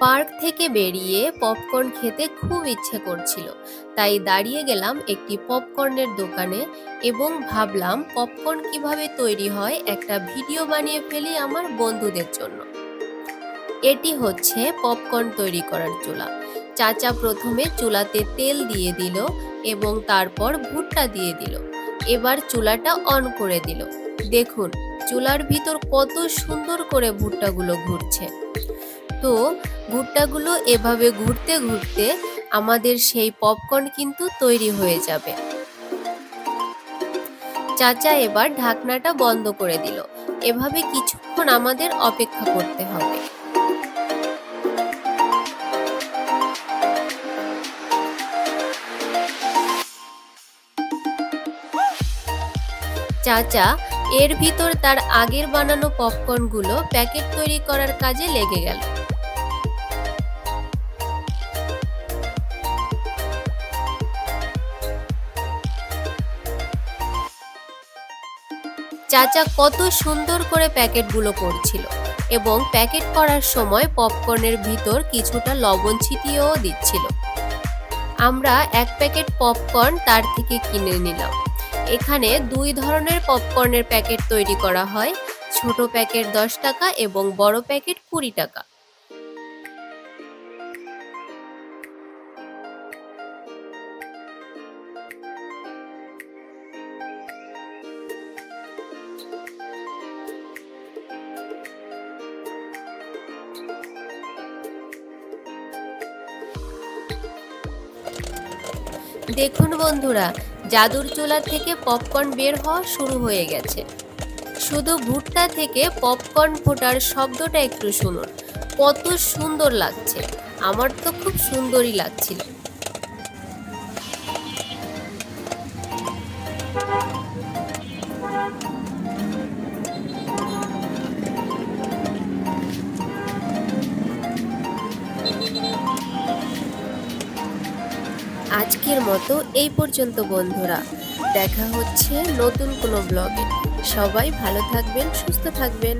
Park থেকে বেরিয়ে popcorn খেতে খুব ইচ্ছে করছিল। তাই দাঁড়িয়ে গেলাম একটি পপকর্নের দোকানে এবং ভাবলাম পপকর্ন কীভাবে তৈরি হয় একটা ভিডিও বানিয়ে ফেলি আমার বন্ধুদের জন্য। এটি হচ্ছে পপকর্ন তৈরি করার চুলা। চাচা প্রথমে চুলাতে তেল দিয়ে দিল এবং তারপর ভুট্টা দিয়ে দিল। এবার চুলাটা অন করে দিল। দেখুন, চুলার ভিতর কত সুন্দর করে ভুট্টাগুলো ঘুরছে। তো ভুট্টাগুলো এভাবে ঘুরতে ঘুরতে আমাদের সেই পপকর্ন কিন্তু তৈরি হয়ে যাবে। চাচা এবার ঢাকনাটা বন্ধ করে দিল। এভাবে কিছুক্ষণ আমাদের অপেক্ষা করতে হবে। চাচা, এর ভিতর তার আগের বানানো পপকর্নগুলো প্যাকেট তৈরি করার কাজে লেগে গেল। চাচা কত সুন্দর করে প্যাকেটগুলো করছিল এবং প্যাকেট করার সময় পপকর্নের ভিতর কিছুটা লবণ ছিটিয়েও দিচ্ছিল। আমরা এক প্যাকেট পপকর্ন তার থেকে কিনে নিলাম। এখানে দুই ধরনের পপকর্নের প্যাকেট তৈরি করা হয়, ছোট প্যাকেট দশ টাকা এবং বড় প্যাকেট কুড়ি টাকা। দেখুন বন্ধুরা, জাদুর চোলা থেকে পপকর্ন বের হওয়া শুরু হয়ে গেছে। শুধু ভুট্টা থেকে পপকর্ন ফোটার শব্দটা একটু শুনুন। কত সুন্দর লাগছে। আমার তো খুব সুন্দরই লাগছিল। আজকের মতো এই পর্যন্ত বন্ধুরা। দেখা হচ্ছে নতুন কোনো ব্লগে সবাই ভালো থাকবেন, সুস্থ থাকবেন।